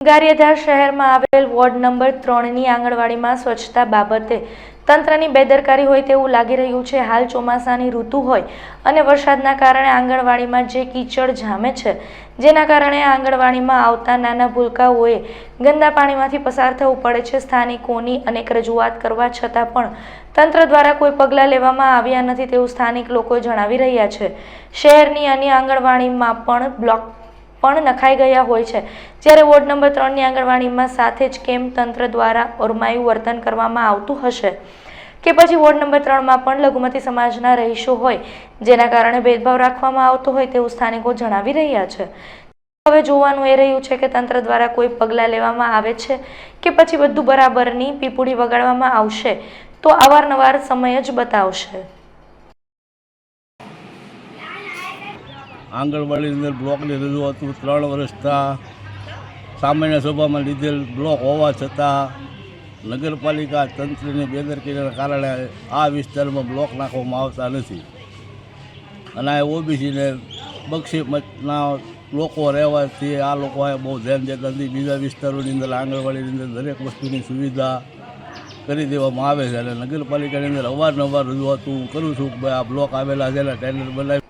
ગારિયાધાર શહેરમાં આવેલ ward number ત્રણની આંગણવાડીમાં સ્વચ્છતા બાબતે તંત્રની બેદરકારી હોય તેવું લાગી રહ્યું છે. હાલ ચોમાસાની ઋતુ હોય અને વરસાદના કારણે આંગણવાડીમાં જે કીચડ જામે છે, જેના કારણે આંગણવાડીમાં આવતા નાના ભૂલકાઓએ ગંદા પાણીમાંથી પસાર થવું પડે છે. સ્થાનિકોની અનેક રજૂઆત કરવા છતાં પણ તંત્ર દ્વારા કોઈ પગલાં લેવામાં આવ્યા નથી તેવું સ્થાનિક લોકો જણાવી રહ્યા છે. શહેરની અન્ય આંગણવાડીમાં પણ બ્લોક પણ નખાઈ ગયા હોય છે. જ્યારે વોર્ડ નંબર ત્રણની આંગણવાડીમાં સાથે જ કેમ તંત્ર દ્વારા ઓરમાયું વર્તન કરવામાં આવતું હશે? કે પછી વોર્ડ નંબર ત્રણમાં પણ લઘુમતી સમાજના રહીશો હોય, જેના કારણે ભેદભાવ રાખવામાં આવતો હોય તેવું સ્થાનિકો જણાવી રહ્યા છે? હવે જોવાનું એ રહ્યું છે કે તંત્ર દ્વારા કોઈ પગલાં લેવામાં આવે છે કે પછી બધું બરાબરની પીપુડી વગાડવામાં આવશે? તો અવારનવાર સમય જ બતાવશે. આંગણવાડીની અંદર બ્લોકની રજૂઆતું ત્રણ વર્ષતા સામાન્ય સભામાં લીધેલ બ્લોક હોવા છતાં નગરપાલિકા તંત્રની બેદરકારીના કારણે આ વિસ્તારમાં બ્લોક નાખવામાં આવતા નથી. અને આ ઓબીસીને બક્ષી મતના લોકો રહેવાથી આ લોકો બહુ ધ્યાન દેતા નથી. બીજા વિસ્તારોની અંદર, આંગણવાડીની અંદર દરેક વસ્તુની સુવિધા કરી દેવામાં આવે છે. અને નગરપાલિકાની અંદર અવારનવાર રજૂઆત હું કરું છું કે આ બ્લોક આવેલા છે ટેન્ડર બનાવી